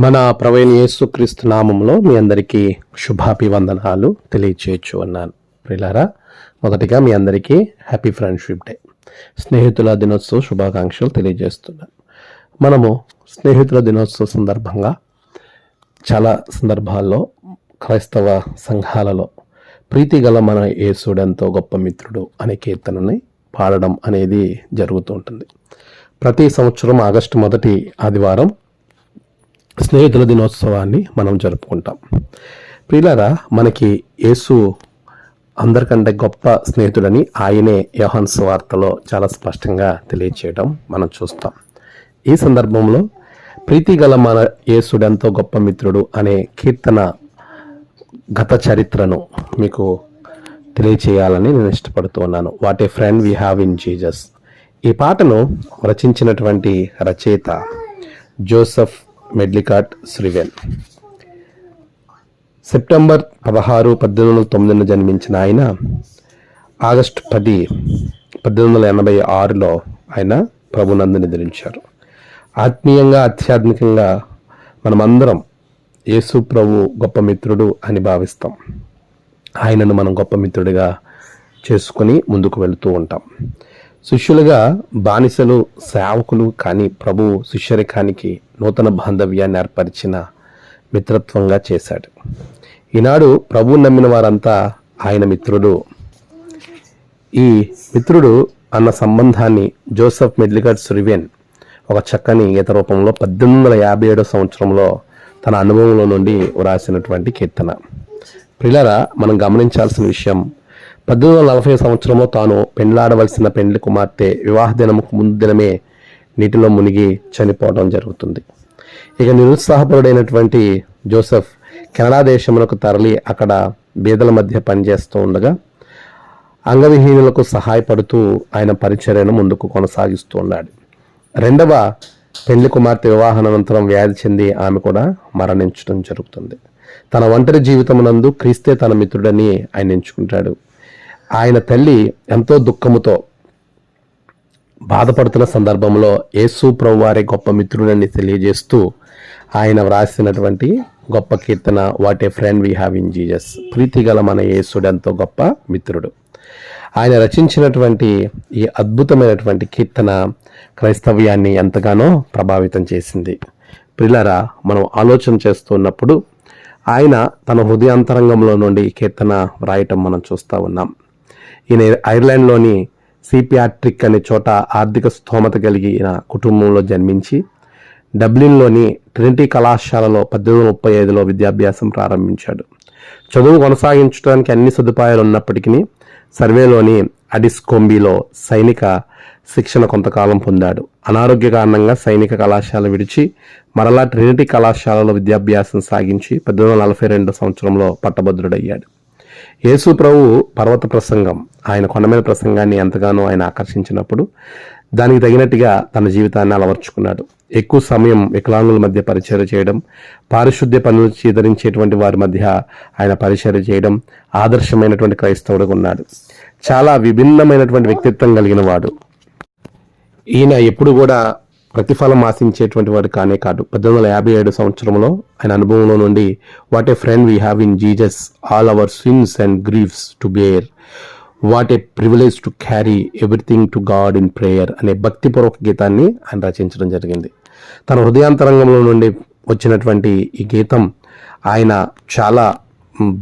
మన ప్రవీణ్ యేసుక్రీస్తు నామంలో మీ అందరికీ శుభాభివందనాలు తెలియచేయచ్చు అన్నాను. ప్రిలారా మొదటిగా మీ అందరికీ హ్యాపీ ఫ్రెండ్షిప్ డే. స్నేహితుల దినోత్సవ శుభాకాంక్షలు తెలియజేస్తున్నాను. మనము స్నేహితుల దినోత్సవ సందర్భంగా చాలా సందర్భాల్లో క్రైస్తవ సంఘాలలో ప్రీతి గల మన యేసుడెంతో గొప్ప మిత్రుడు అనే కీర్తనని పాడడం అనేది జరుగుతూ ఉంటుంది. ప్రతి సంవత్సరం ఆగస్టు మొదటి ఆదివారం స్నేహితుల దినోత్సవాన్ని మనం జరుపుకుంటాం. ప్రియులారా మనకి యేసు అందరికంటే గొప్ప స్నేహితుడని ఆయనే యోహన్స్ వార్తలో చాలా స్పష్టంగా తెలియచేయడం మనం చూస్తాం. ఈ సందర్భంలో ప్రీతి గల మన యేసుడెంతో గొప్ప మిత్రుడు అనే కీర్తన గత చరిత్రను మీకు తెలియచేయాలని నేను ఇష్టపడుతూ ఉన్నాను. What a friend we have in Jesus ఈ పాటను రచించినటువంటి రచయిత జోసెఫ్ మెడ్లికాట్ శ్రీవెన్ సెప్టెంబర్ పదహారు పద్దెనిమిది వందల తొమ్మిదిన జన్మించిన ఆయన ఆగస్టు పది పద్దెనిమిది వందల ఎనభై ఆరులో ఆయన ప్రభునందు నిద్రించారు ఆత్మీయంగా ఆధ్యాత్మికంగా మనమందరం యేసు ప్రభు గొప్ప మిత్రుడు అని భావిస్తాం. ఆయనను మనం గొప్ప మిత్రుడిగా చేసుకుని ముందుకు వెళుతూ ఉంటాం. శిష్యులుగా బానిసలు సేవకులు కానీ ప్రభు శిష్యరికానికి నూతన బాంధవ్యాన్ని ఏర్పరిచిన మిత్రత్వంగా చేశాడు. ఈనాడు ప్రభు నమ్మిన వారంతా ఆయన మిత్రుడు ఈ మిత్రుడు అన్న సంబంధాన్ని జోసెఫ్ మెడ్లిగడ్ సురివెన్ ఒక చక్కని గీత రూపంలో పద్దెనిమిది వందల యాభై ఏడో సంవత్సరంలో తన అనుభవంలో నుండి వ్రాసినటువంటి కీర్తన. ప్రిలరా మనం గమనించాల్సిన విషయం పద్దెనిమిది వందల నలభై సంవత్సరంలో తాను పెండ్లాడవలసిన పెండ్లి కుమార్తె వివాహ దినముకు ముందు దినమే నీటిలో మునిగి చనిపోవడం జరుగుతుంది. ఇక నిరుత్సాహపరుడైనటువంటి జోసెఫ్ కెనడా దేశములకు తరలి అక్కడ బీదల మధ్య పనిచేస్తూ ఉండగా అంగవిహీనులకు సహాయపడుతూ ఆయన పరిచర్యను ముందుకు కొనసాగిస్తూ ఉన్నాడు. రెండవ పెళ్ళి కుమార్తె వివాహానంతరం వ్యాధి చెంది ఆమె కూడా మరణించడం జరుగుతుంది. తన ఒంటరి జీవితమునందు క్రీస్తే తన మిత్రుడని ఆయన ఎంచుకుంటాడు. ఆయన తల్లి ఎంతో దుఃఖముతో బాధపడుతున్న సందర్భంలో యేసు ప్రభు వారే గొప్ప మిత్రుడని తెలియజేస్తూ ఆయన వ్రాసినటువంటి గొప్ప కీర్తన what a friend we have in Jesus ప్రీతి గల మన యేసుడు ఎంతో గొప్ప మిత్రుడు. ఆయన రచించినటువంటి ఈ అద్భుతమైనటువంటి కీర్తన క్రైస్తవ్యాన్ని ఎంతగానో ప్రభావితం చేసింది. ప్రిలరా మనం ఆలోచన చేస్తున్నప్పుడు ఆయన తన హృదయాంతరంగంలో నుండి ఈ కీర్తన వ్రాయటం మనం చూస్తూ ఉన్నాం. ఈయన ఐర్లాండ్లోని సిపియాట్రిక్ అనే చోట ఆర్థిక స్థోమత కలిగిన కుటుంబంలో జన్మించి డబ్లిన్లోని ట్రినిటీ కళాశాలలో పద్దెనిమిది ముప్పై ఐదులో విద్యాభ్యాసం ప్రారంభించాడు. చదువు కొనసాగించడానికి అన్ని సదుపాయాలు ఉన్నప్పటికీ సర్వేలోని అడిస్కొంబీలో సైనిక శిక్షణ కొంతకాలం పొందాడు. అనారోగ్య కారణంగా సైనిక కళాశాల విడిచి మరలా ట్రినిటీ కళాశాలలో విద్యాభ్యాసం సాగించి పద్దెనిమిది వందల నలభై రెండు సంవత్సరంలో పట్టభద్రుడయ్యాడు. యేసు ప్రభు పర్వత ప్రసంగం ఆయన కొండమైన ప్రసంగాన్ని ఎంతగానో ఆయన ఆకర్షించినప్పుడు దానికి తగినట్టుగా తన జీవితాన్ని అలవర్చుకున్నాడు. ఎక్కువ సమయం వికలాంగుల మధ్య పరిచయం చేయడం పారిశుద్ధ్య పనులు చీదరించేటువంటి వారి మధ్య ఆయన పరిచయం చేయడం ఆదర్శమైనటువంటి క్రైస్తవుడుగా ఉన్నాడు. చాలా విభిన్నమైనటువంటి వ్యక్తిత్వం కలిగిన వాడు. ఈయన ఎప్పుడు కూడా ప్రతిఫలం ఆశించేటువంటి వాడు కానే కాదు. పద్దెనిమిది వందల యాభై ఏడు సంవత్సరంలో ఆయన అనుభవంలో నుండి what a friend we have in Jesus all our sins and griefs to bear. What a privilege to carry everything to God in prayer అనే భక్తిపూర్వక గీతాన్ని ఆయన రచించడం జరిగింది. తన హృదయాంతరంగంలో నుండి వచ్చినటువంటి ఈ గీతం ఆయన చాలా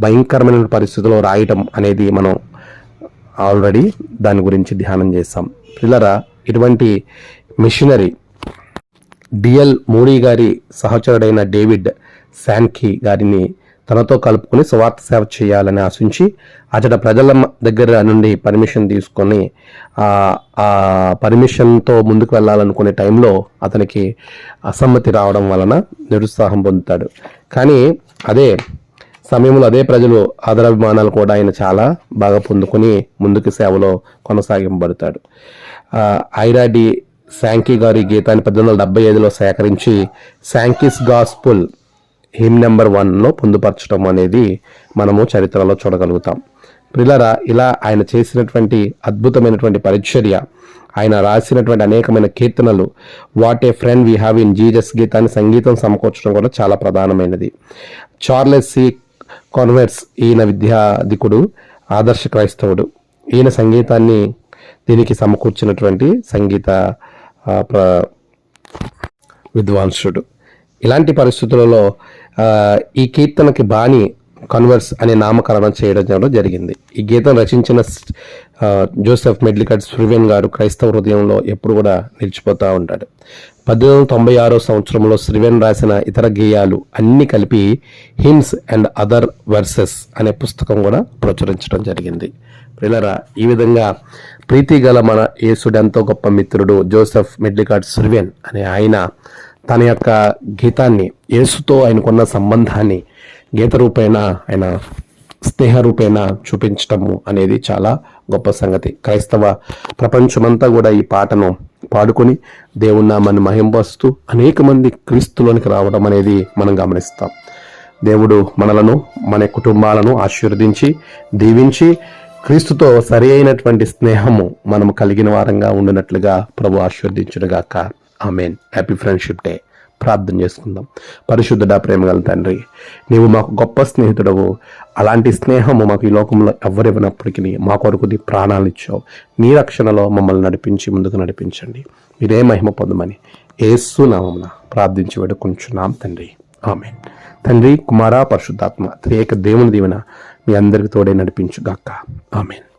భయంకరమైన పరిస్థితిలో రాయటం అనేది మనం ఆల్రెడీ దాని గురించి ధ్యానం చేస్తాం పిల్లరా ఇటువంటి మిషనరీ డిఎల్ మోడీ గారి సహచరుడైన డేవిడ్ శాన్కీ గారిని తనతో కలుపుకొని స్వార్థ సేవ చేయాలని ఆశించి అతడ ప్రజల దగ్గర నుండి పర్మిషన్ తీసుకొని ఆ పర్మిషన్తో ముందుకు వెళ్ళాలనుకునే టైంలో అతనికి అసమ్మతి రావడం వలన నిరుత్సాహం పొందుతాడు. కానీ అదే సమయంలో అదే ప్రజలు ఆదరాభిమానాలు కూడా ఆయన చాలా బాగా పొందుకొని ముందుకు సేవలో కొనసాగింపబడతాడు. ఐరాడి శాంకీ గారి గీతాన్ని పద్దెనిమిది వందల డెబ్బై ఐదులో సేకరించి శాంకీస్ గాస్పుల్ హిమ్ నెంబర్ వన్లో పొందుపరచడం అనేది మనము చరిత్రలో చూడగలుగుతాం. ప్రిలరా ఇలా ఆయన చేసినటువంటి అద్భుతమైనటువంటి పరిచర్య ఆయన రాసినటువంటి అనేకమైన కీర్తనలు what a friend we have in Jesus గీతాన్ని సంగీతం సమకూర్చడం కూడా చాలా ప్రధానమైనది. Charles C. కాన్వర్స్ ఈయన విద్యాధికుడు ఆదర్శ క్రైస్తవుడు. ఈయన సంగీతాన్ని దీనికి సమకూర్చినటువంటి సంగీత ప్ర విద్వాంసుడు. ఇలాంటి పరిస్థితులలో ఈ కీర్తనకి బాణి కన్వర్స్ అనే నామకరణం చేయడం జరిగింది. ఈ గీతం రచించిన జోసెఫ్ మెడ్లికట్ స్రివెన్ గారు క్రైస్తవ హృదయంలో ఎప్పుడు కూడా నిలిచిపోతూ ఉంటాడు. పద్దెనిమిది వందల తొంభై ఆరో సంవత్సరంలో శ్రీవెన్ రాసిన ఇతర గేయాలు అన్ని కలిపి హిమ్స్ అండ్ అదర్ వర్సెస్ అనే పుస్తకం కూడా ప్రచురించడం జరిగింది. ప్రిలరా ఈ విధంగా ప్రీతి గల మన యేసుడెంతో గొప్ప మిత్రుడు జోసెఫ్ మెడ్లికాట్ స్రివెన్ అనే ఆయన తన యొక్క గీతాన్ని యేసుతో ఆయనకున్న సంబంధాన్ని గీత రూపేణ ఆయన స్నేహ రూపేణ చూపించటము అనేది చాలా గొప్ప సంగతి. క్రైస్తవ ప్రపంచమంతా కూడా ఈ పాటను పాడుకొని దేవుణ్ణామని నామాన్ని మహింపరుస్తూ అనేక మంది క్రీస్తులోనికి రావడం అనేది మనం గమనిస్తాం. దేవుడు మనలను మన కుటుంబాలను ఆశీర్వదించి దీవించి క్రీస్తుతో సరి అయినటువంటి స్నేహము మనం కలిగిన వారంగా ఉండినట్లుగా ప్రభు ఆశీర్వదించుడుగాక ఆమెన్. హ్యాపీ ఫ్రెండ్షిప్ డే ప్రార్థన చేసుకుందాం. పరిశుద్ధుడా ప్రేమగల తండ్రి నీవు మాకు గొప్ప స్నేహితుడవు. అలాంటి స్నేహము మాకు ఈ లోకంలో ఎవరివ్వనప్పటికీ మా కొరకు నీ ప్రాణాలు ఇచ్చావు. నీ రక్షణలో మమ్మల్ని నడిపించి ముందుకు నడిపించండి. మీరే మహిమ పొందమని ఏసు నామమున ప్రార్థించి వేడుకుంటున్నాం తండ్రి. ఆమె తండ్రి కుమార పరిశుద్ధాత్మ త్రియేక దేవుని దీవెన మీ అందరికి తోడే నడిపించుగాక. ఆమెన్.